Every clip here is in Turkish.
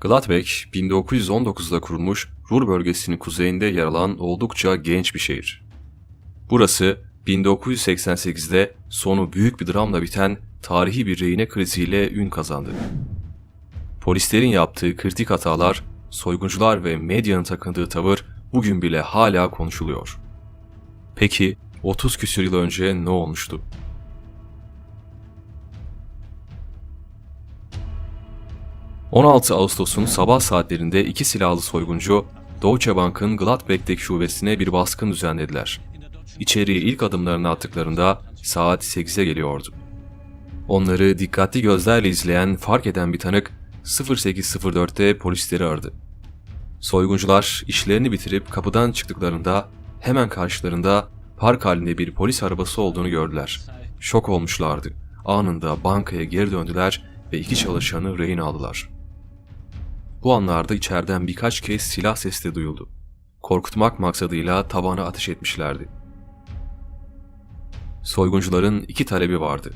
Gladbeck, 1919'da kurulmuş Ruhr bölgesinin kuzeyinde yer alan oldukça genç bir şehir. Burası 1988'de sonu büyük bir dramla biten tarihi bir rehine kriziyle ün kazandı. Polislerin yaptığı kritik hatalar, soyguncular ve medyanın takındığı tavır bugün bile hala konuşuluyor. Peki 30 küsür yıl önce ne olmuştu? ...16 Ağustos'un sabah saatlerinde iki silahlı soyguncu... ...Deutsche Bank'ın Gladbeck'teki şubesine bir baskın düzenlediler. İçeriye ilk adımlarını attıklarında saat 8'e geliyordu. Onları dikkatli gözlerle izleyen fark eden bir tanık 0804'te polisleri aradı. Soyguncular işlerini bitirip kapıdan çıktıklarında hemen karşılarında park halinde bir polis arabası olduğunu gördüler. Şok olmuşlardı. Anında bankaya geri döndüler ve iki çalışanı rehin aldılar. Bu anlarda içeriden birkaç kez silah de duyuldu. Korkutmak maksadıyla tabana ateş etmişlerdi. Soyguncuların iki talebi vardı.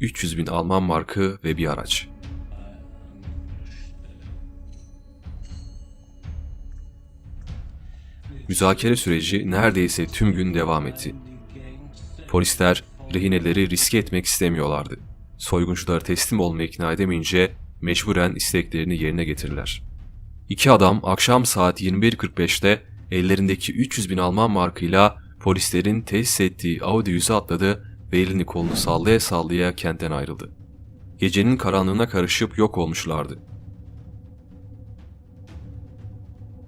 300 bin Alman markı ve bir araç. Müzakere süreci neredeyse tüm gün devam etti. Polisler rehineleri riske etmek istemiyorlardı. Soyguncuları teslim olmaya ikna edemeyince mecburen isteklerini yerine getirdiler. İki adam akşam saat 21.45'te ellerindeki 300 bin Alman markıyla polislerin tesis ettiği Audi 100'e atladı ve elini kolunu sallaya sallaya kentten ayrıldı. Gecenin karanlığına karışıp yok olmuşlardı.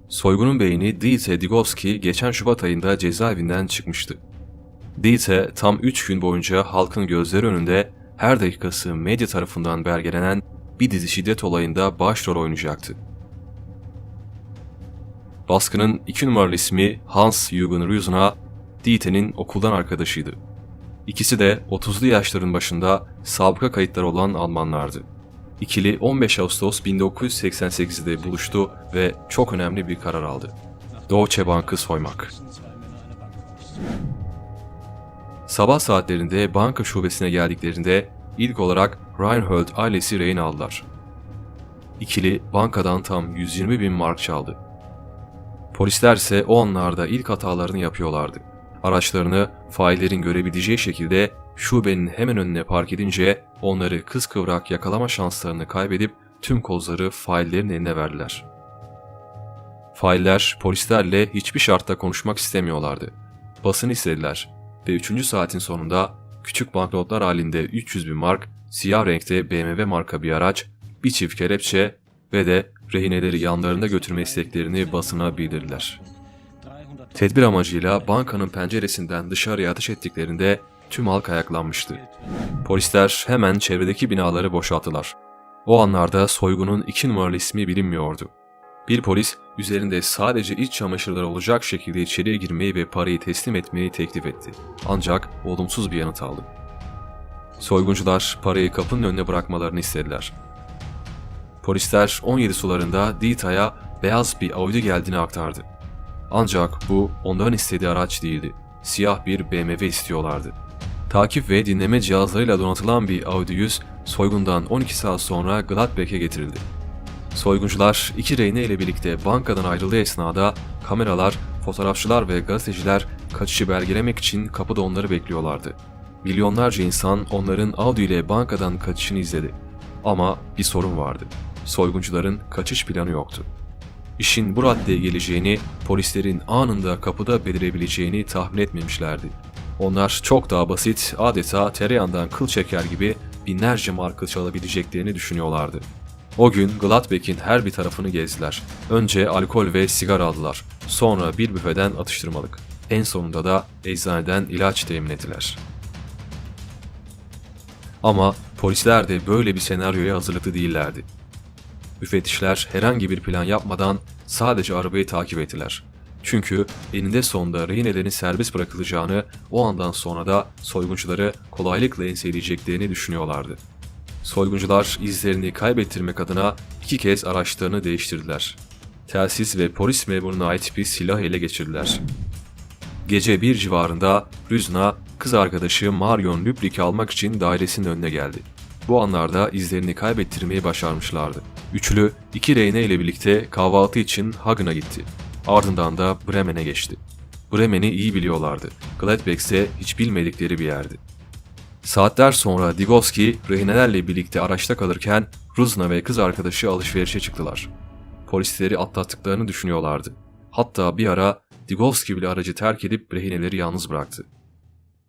Soygunun beyni Dieter Digovski geçen Şubat ayında cezaevinden çıkmıştı. Dieter tam 3 gün boyunca halkın gözleri önünde her dakikası medya tarafından belgelenen bir dizi şiddet olayında başrol oynayacaktı. Baskının iki numaralı ismi Hans Jürgen Rüsna, Dieter'in okuldan arkadaşıydı. İkisi de 30'lu yaşların başında sabıka kayıtları olan Almanlardı. İkili 15 Ağustos 1988'de buluştu ve çok önemli bir karar aldı. Deutsche Bank'ı soymak. Sabah saatlerinde banka şubesine geldiklerinde ilk olarak Reinhold ailesi rehin aldılar. İkili bankadan tam 120 bin mark çaldı. Polisler ise o anlarda ilk hatalarını yapıyorlardı. Araçlarını faillerin görebileceği şekilde şubenin hemen önüne park edince onları kıskıvrak yakalama şanslarını kaybedip tüm kozları faillerin eline verdiler. Failler polislerle hiçbir şartta konuşmak istemiyorlardı. Basın istediler ve 3. saatin sonunda küçük banknotlar halinde 300 bin mark, siyah renkte BMW marka bir araç, bir çift kelepçe ve de rehineleri yanlarında götürme isteklerini basına bildirdiler. Tedbir amacıyla bankanın penceresinden dışarıya ateş ettiklerinde tüm halk ayaklanmıştı. Polisler hemen çevredeki binaları boşalttılar. O anlarda soygunun iki numaralı ismi bilinmiyordu. Bir polis üzerinde sadece iç çamaşırları olacak şekilde içeriye girmeyi ve parayı teslim etmeyi teklif etti. Ancak olumsuz bir yanıt aldı. Soyguncular parayı kapının önüne bırakmalarını istediler. Polisler 17 sularında Dita'ya beyaz bir Audi geldiğini aktardı. Ancak bu onların istediği araç değildi. Siyah bir BMW istiyorlardı. Takip ve dinleme cihazlarıyla donatılan bir Audi 100 soygundan 12 saat sonra Gladbeck'e getirildi. Soyguncular iki reyne ile birlikte bankadan ayrıldığı esnada kameralar, fotoğrafçılar ve gazeteciler kaçışı belgelemek için kapıda onları bekliyorlardı. Milyonlarca insan onların Audi ile bankadan kaçışını izledi. Ama bir sorun vardı. Soyguncuların kaçış planı yoktu. İşin bu raddeye geleceğini, polislerin anında kapıda belirebileceğini tahmin etmemişlerdi. Onlar çok daha basit, adeta tereyağından kıl çeker gibi binlerce marka çalabileceklerini düşünüyorlardı. O gün Gladbeck'in her bir tarafını gezdiler. Önce alkol ve sigara aldılar. Sonra bir büfeden atıştırmalık. En sonunda da eczaneden ilaç temin ettiler. Ama polisler de böyle bir senaryoya hazırlıklı değillerdi. Müfettişler herhangi bir plan yapmadan sadece arabayı takip ettiler. Çünkü eninde sonunda rehinelerin serbest bırakılacağını, o andan sonra da soyguncuları kolaylıkla enseleyeceklerini düşünüyorlardı. Soyguncular izlerini kaybettirmek adına iki kez araçlarını değiştirdiler. Telsiz ve polis memuruna ait bir silah ele geçirdiler. Gece bir civarında Rüzna, kız arkadaşı Marion Lüblik'i almak için dairesinin önüne geldi. Bu anlarda izlerini kaybettirmeyi başarmışlardı. Üçlü iki reyne ile birlikte kahvaltı için Hagen'a gitti. Ardından da Bremen'e geçti. Bremen'i iyi biliyorlardı. Gladbeck ise hiç bilmedikleri bir yerdi. Saatler sonra Digovski rehinelerle birlikte araçta kalırken Ruzna ve kız arkadaşı alışverişe çıktılar. Polisleri atlattıklarını düşünüyorlardı. Hatta bir ara Digovski bile aracı terk edip rehineleri yalnız bıraktı.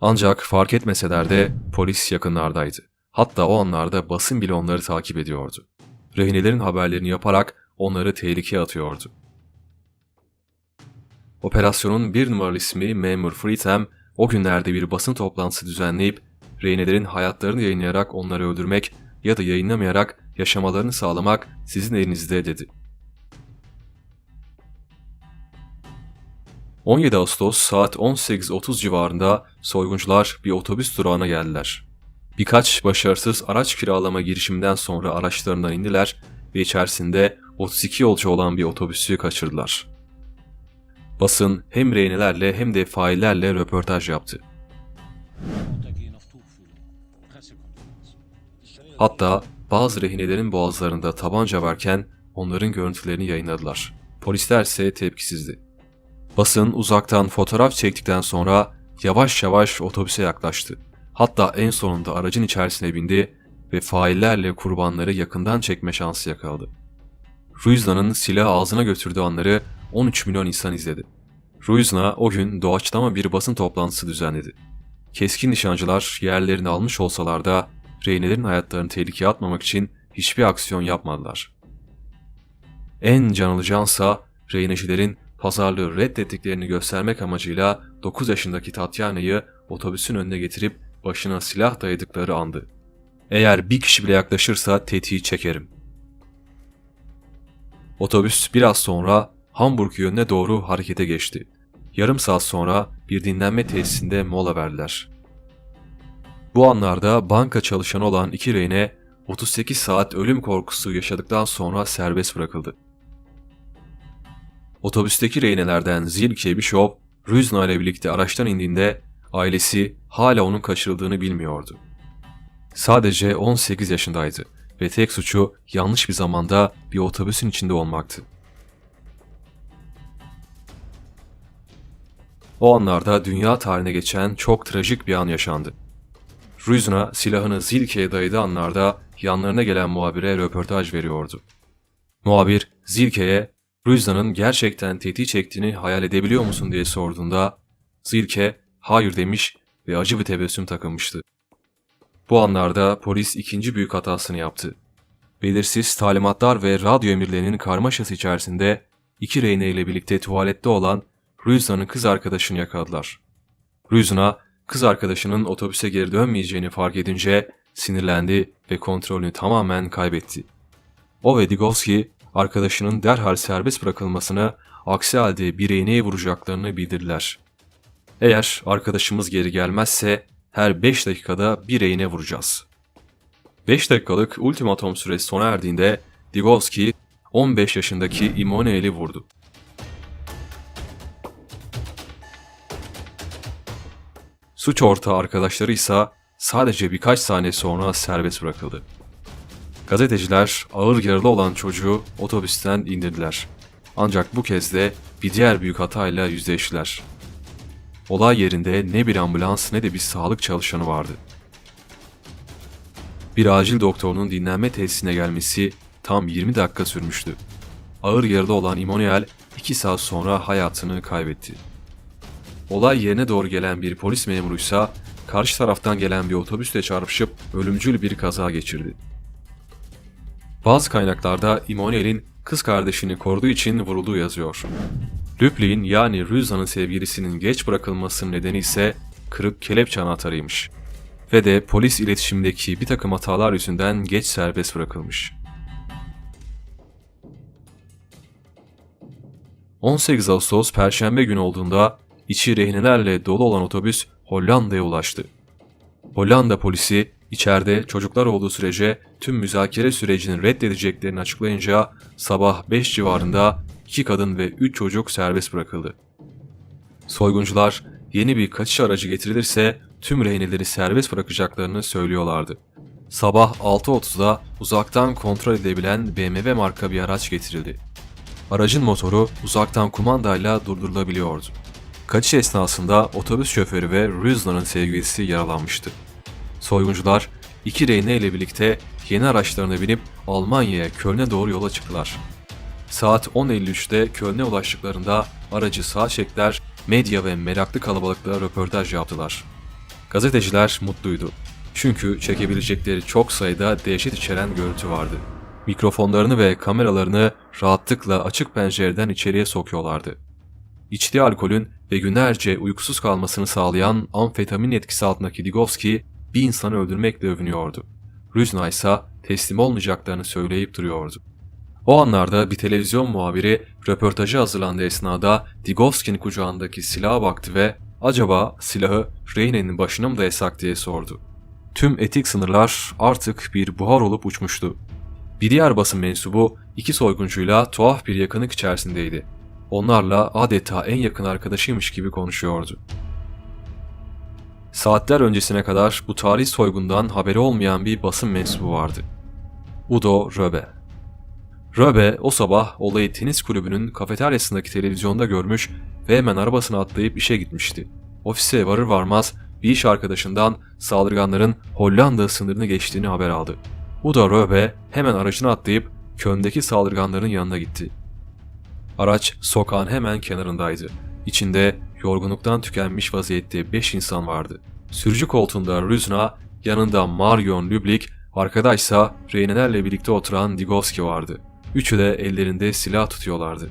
Ancak fark etmeseler de polis yakınlardaydı. Hatta o anlarda basın bile onları takip ediyordu. Rehinelerin haberlerini yaparak onları tehlikeye atıyordu. Operasyonun bir numaralı ismi Memur Friedhelm o günlerde bir basın toplantısı düzenleyip rehinelerin hayatlarını yayınlayarak onları öldürmek ya da yayınlamayarak yaşamalarını sağlamak sizin elinizde dedi. 17 Ağustos saat 18.30 civarında soyguncular bir otobüs durağına geldiler. Birkaç başarısız araç kiralama girişiminden sonra araçlarından indiler ve içerisinde 32 yolcu olan bir otobüsü kaçırdılar. Basın hem rehinelerle hem de faillerle röportaj yaptı. Hatta bazı rehinelerin boğazlarında tabanca varken onların görüntülerini yayınladılar. Polisler ise tepkisizdi. Basın uzaktan fotoğraf çektikten sonra yavaş yavaş otobüse yaklaştı. Hatta en sonunda aracın içerisine bindi ve faillerle kurbanları yakından çekme şansı yakaladı. Ruizna'nın silahı ağzına götürdüğü anları 13 milyon insan izledi. Ruizna o gün doğaçlama bir basın toplantısı düzenledi. Keskin nişancılar yerlerini almış olsalar da rehinelerin hayatlarını tehlikeye atmamak için hiçbir aksiyon yapmadılar. En canlı cansa rehinecilerin pazarlığı reddettiklerini göstermek amacıyla 9 yaşındaki Tatyana'yı otobüsün önüne getirip başına silah dayadıkları andı. Eğer bir kişi bile yaklaşırsa tetiği çekerim. Otobüs biraz sonra Hamburg yönüne doğru harekete geçti. Yarım saat sonra bir dinlenme tesisinde mola verdiler. Bu anlarda banka çalışanı olan iki rehine 38 saat ölüm korkusu yaşadıktan sonra serbest bırakıldı. Otobüsteki rehinelerden Zilke Bishop, Rüzna ile birlikte araçtan indiğinde ailesi hala onun kaçırıldığını bilmiyordu. Sadece 18 yaşındaydı ve tek suçu yanlış bir zamanda bir otobüsün içinde olmaktı. O anlarda dünya tarihine geçen çok trajik bir an yaşandı. Rüzna silahını Zilke'ye dayadığı anlarda yanlarına gelen muhabire röportaj veriyordu. Muhabir Zilke'ye Rüzna'nın gerçekten tetiği çektiğini hayal edebiliyor musun diye sorduğunda Zilke hayır demiş ve acı bir tebessüm takılmıştı. Bu anlarda polis ikinci büyük hatasını yaptı. Belirsiz talimatlar ve radyo emirlerinin karmaşası içerisinde iki reyne ile birlikte tuvalette olan Rüzna'nın kız arkadaşını yakaladılar. Rüzna, kız arkadaşının otobüse geri dönmeyeceğini fark edince sinirlendi ve kontrolünü tamamen kaybetti. O ve Digovski arkadaşının derhal serbest bırakılmasını, aksi halde bir iğneye vuracaklarını bildirdiler. Eğer arkadaşımız geri gelmezse her 5 dakikada bir iğne vuracağız. 5 dakikalık ultimatom süresi sona erdiğinde Digovski 15 yaşındaki Imone'li vurdu. Suç ortağı arkadaşları ise sadece birkaç saniye sonra serbest bırakıldı. Gazeteciler ağır yaralı olan çocuğu otobüsten indirdiler. Ancak bu kez de bir diğer büyük hatayla yüzleştiler. Olay yerinde ne bir ambulans ne de bir sağlık çalışanı vardı. Bir acil doktorunun dinlenme tesisine gelmesi tam 20 dakika sürmüştü. Ağır yaralı olan Immanuel 2 saat sonra hayatını kaybetti. Olay yerine doğru gelen bir polis memuruysa karşı taraftan gelen bir otobüsle çarpışıp ölümcül bir kaza geçirdi. Bazı kaynaklarda Immanuel'in kız kardeşini koruduğu için vurulduğu yazıyor. Lüblin yani Rüza'nın sevgilisinin geç bırakılmasının nedeni ise kırık kelepçe anahtarıymış. Ve de polis iletişimindeki bir takım hatalar yüzünden geç serbest bırakılmış. 18 Ağustos Perşembe günü olduğunda içi rehinelerle dolu olan otobüs Hollanda'ya ulaştı. Hollanda polisi içeride çocuklar olduğu sürece tüm müzakere sürecini reddedeceklerini açıklayınca sabah 5 civarında 2 kadın ve 3 çocuk serbest bırakıldı. Soyguncular yeni bir kaçış aracı getirilirse tüm rehineleri serbest bırakacaklarını söylüyorlardı. Sabah 6.30'da uzaktan kontrol edilebilen BMW marka bir araç getirildi. Aracın motoru uzaktan kumandayla durdurulabiliyordu. Kaçış esnasında otobüs şoförü ve Rüzna'nın sevgilisi yaralanmıştı. Soyguncular iki reyne ile birlikte yeni araçlarına binip Almanya'ya Köln'e doğru yola çıktılar. Saat 10.53'te Köln'e ulaştıklarında aracı sağa çektiler, medya ve meraklı kalabalıkla röportaj yaptılar. Gazeteciler mutluydu. Çünkü çekebilecekleri çok sayıda dehşet içeren görüntü vardı. Mikrofonlarını ve kameralarını rahatlıkla açık pencereden içeriye sokuyorlardı. İçtiği alkolün ve günlerce uykusuz kalmasını sağlayan amfetamin etkisi altındaki Digovski bir insanı öldürmekle övünüyordu. Rüzna ise teslim olmayacaklarını söyleyip duruyordu. O anlarda bir televizyon muhabiri röportajı hazırlandığı esnada Digovski'nin kucağındaki silaha baktı ve acaba silahı Reyne'nin başına mı dayasak diye sordu. Tüm etik sınırlar artık bir buhar olup uçmuştu. Bir diğer basın mensubu iki soyguncuyla tuhaf bir yakınlık içerisindeydi. Onlarla adeta en yakın arkadaşıymış gibi konuşuyordu. Saatler öncesine kadar bu tarih soygundan haberi olmayan bir basın mensubu vardı. Udo Röbe. Röbe o sabah olayı tenis kulübünün kafeteryasındaki televizyonda görmüş ve hemen arabasına atlayıp işe gitmişti. Ofise varır varmaz bir iş arkadaşından saldırganların Hollanda sınırını geçtiğini haber aldı. Udo Röbe hemen aracına atlayıp Köln'deki saldırganların yanına gitti. Araç sokağın hemen kenarındaydı. İçinde yorgunluktan tükenmiş vaziyette 5 insan vardı. Sürücü koltuğunda Rüzna, yanında Marion Lüblik, arkadaşsa reynelerle birlikte oturan Digovski vardı. Üçü de ellerinde silah tutuyorlardı.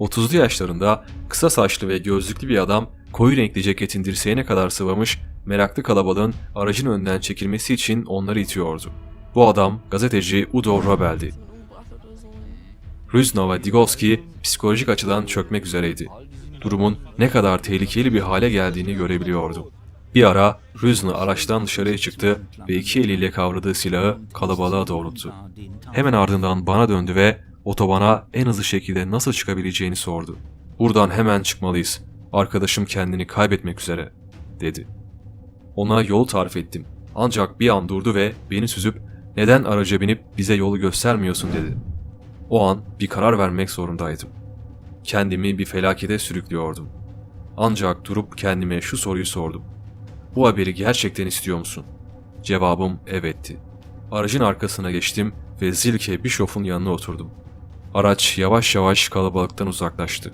30'lu yaşlarında kısa saçlı ve gözlüklü bir adam koyu renkli ceketin dirseğine kadar sıvamış meraklı kalabalığın aracın önünden çekilmesi için onları itiyordu. Bu adam gazeteci Udo Robel'di. Rüzna ve Digovski psikolojik açıdan çökmek üzereydi. Durumun ne kadar tehlikeli bir hale geldiğini görebiliyordu. Bir ara Rüzna araçtan dışarıya çıktı ve iki eliyle kavradığı silahı kalabalığa doğrulttu. Hemen ardından bana döndü ve otobana en hızlı şekilde nasıl çıkabileceğini sordu. Buradan hemen çıkmalıyız. Arkadaşım kendini kaybetmek üzere, dedi. Ona yol tarif ettim. Ancak bir an durdu ve beni süzüp neden araca binip bize yolu göstermiyorsun dedi. O an bir karar vermek zorundaydım. Kendimi bir felakete sürüklüyordum. Ancak durup kendime şu soruyu sordum. Bu haberi gerçekten istiyor musun? Cevabım evetti. Aracın arkasına geçtim ve Zilke Bishop'un yanına oturdum. Araç yavaş yavaş kalabalıktan uzaklaştı.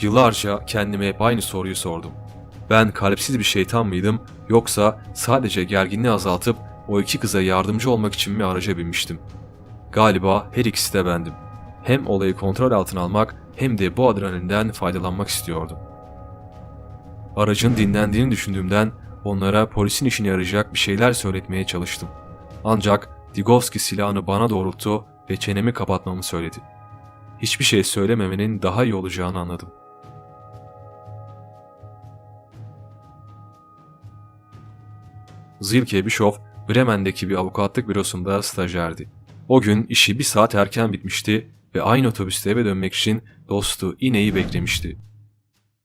Yıllarca kendime hep aynı soruyu sordum. Ben kalpsiz bir şeytan mıydım yoksa sadece gerginliği azaltıp o iki kıza yardımcı olmak için mi araca binmiştim? Galiba her ikisi de bendim. Hem olayı kontrol altına almak hem de bu adrenalinden faydalanmak istiyordum. Aracın dinlendiğini düşündüğümden onlara polisin işine yarayacak bir şeyler söyletmeye çalıştım. Ancak Digovski silahını bana doğrulttu ve çenemi kapatmamı söyledi. Hiçbir şey söylememenin daha iyi olacağını anladım. Zilke Bischoff, Bremen'deki bir avukatlık bürosunda stajyerdi. O gün işi bir saat erken bitmişti ve aynı otobüste eve dönmek için dostu İne'yi beklemişti.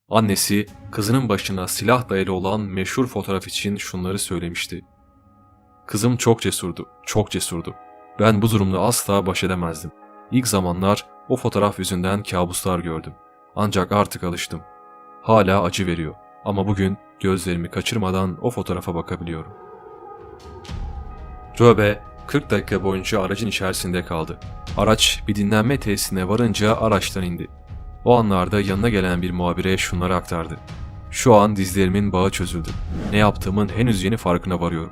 Annesi kızının başına silah dayalı olan meşhur fotoğraf için şunları söylemişti. Kızım çok cesurdu, çok cesurdu. Ben bu durumla asla baş edemezdim. İlk zamanlar o fotoğraf yüzünden kabuslar gördüm. Ancak artık alıştım. Hala acı veriyor ama bugün gözlerimi kaçırmadan o fotoğrafa bakabiliyorum. Röbe 40 dakika boyunca aracın içerisinde kaldı. Araç bir dinlenme tesisine varınca araçtan indi. O anlarda yanına gelen bir muhabire şunları aktardı. Şu an dizlerimin bağı çözüldü. Ne yaptığımın henüz yeni farkına varıyorum.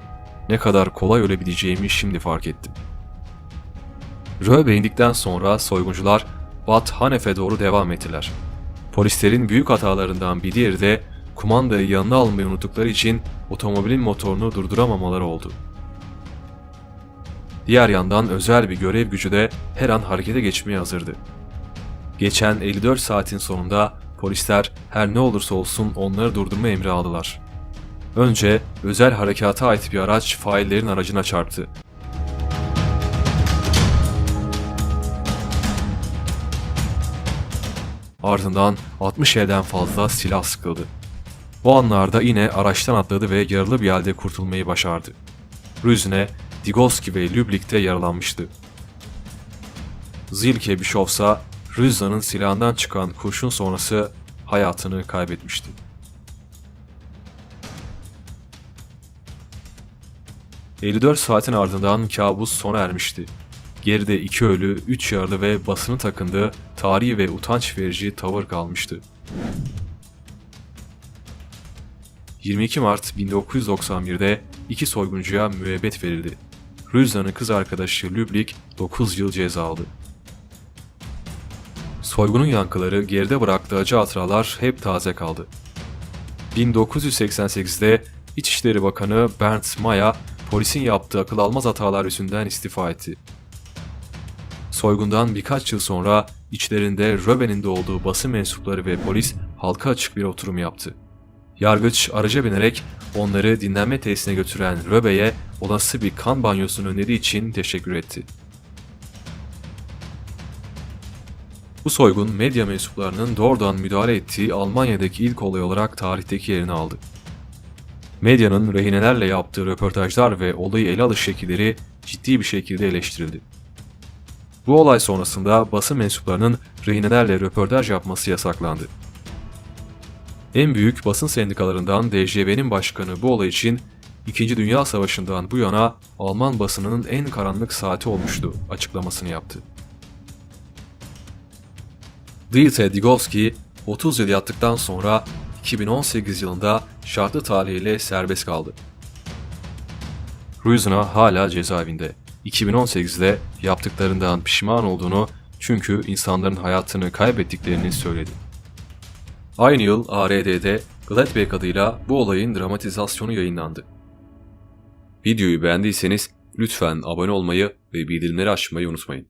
Ne kadar kolay ölebileceğimi şimdi fark ettim. Röbe indikten sonra soyguncular Bad Hanef'e doğru devam ettiler. Polislerin büyük hatalarından bir diğeri de kumandayı yanına almayı unuttukları için otomobilin motorunu durduramamaları oldu. Diğer yandan özel bir görev gücü de her an harekete geçmeye hazırdı. Geçen 54 saatin sonunda polisler her ne olursa olsun onları durdurma emri aldılar. Önce özel harekata ait bir araç faillerin aracına çarptı. Ardından 60 elden fazla silah sıkıldı. O anlarda yine araçtan atladı ve yaralı bir halde kurtulmayı başardı. Rüzne, Digolski ve Lüblik'te yaralanmıştı. Zilke Bishofsa, Rüzna'nın silahından çıkan kurşun sonrası hayatını kaybetmişti. ...54 saatin ardından kabus sona ermişti. Geride iki ölü, üç yaralı ve basını takındığı tarihi ve utanç verici tavır kalmıştı. 22 Mart 1991'de iki soyguncuya müebbet verildi. Rüzna'nın kız arkadaşı Lüblik 9 yıl ceza aldı. Soygunun yankıları geride bıraktığı acı hatıralar hep taze kaldı. 1988'de İçişleri Bakanı Bernd Maya polisin yaptığı akıl almaz hatalar yüzünden istifa etti. Soygundan birkaç yıl sonra içlerinde Röbe'nin de olduğu basın mensupları ve polis halka açık bir oturum yaptı. Yargıç araca binerek onları dinlenme tesisine götüren Röbe'ye olası bir kan banyosunu öneriği için teşekkür etti. Bu soygun medya mensuplarının doğrudan müdahale ettiği Almanya'daki ilk olay olarak tarihteki yerini aldı. Medyanın rehinelerle yaptığı röportajlar ve olayı ele alış şekilleri ciddi bir şekilde eleştirildi. Bu olay sonrasında basın mensuplarının rehinelerle röportaj yapması yasaklandı. En büyük basın sendikalarından DJB'nin başkanı bu olay için İkinci Dünya Savaşı'ndan bu yana Alman basınının en karanlık saati olmuştu açıklamasını yaptı. Dieter Digowski 30 yıl yattıktan sonra 2018 yılında şartlı tahliyeyle serbest kaldı. Rüzna hala cezaevinde. 2018'de yaptıklarından pişman olduğunu çünkü insanların hayatını kaybettiklerini söyledi. Aynı yıl ARD'de Gladbeck adıyla bu olayın dramatizasyonu yayınlandı. Videoyu beğendiyseniz lütfen abone olmayı ve bildirimleri açmayı unutmayın.